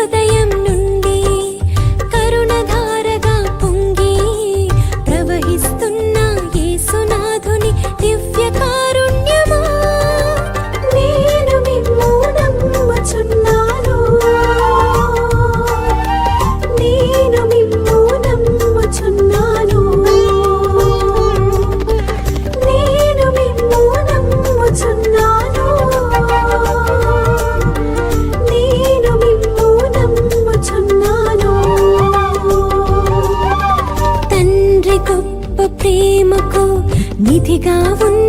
ഹൃദയ తండ్రి గొప్ప ప్రేమకు నిధిగా ఉన్న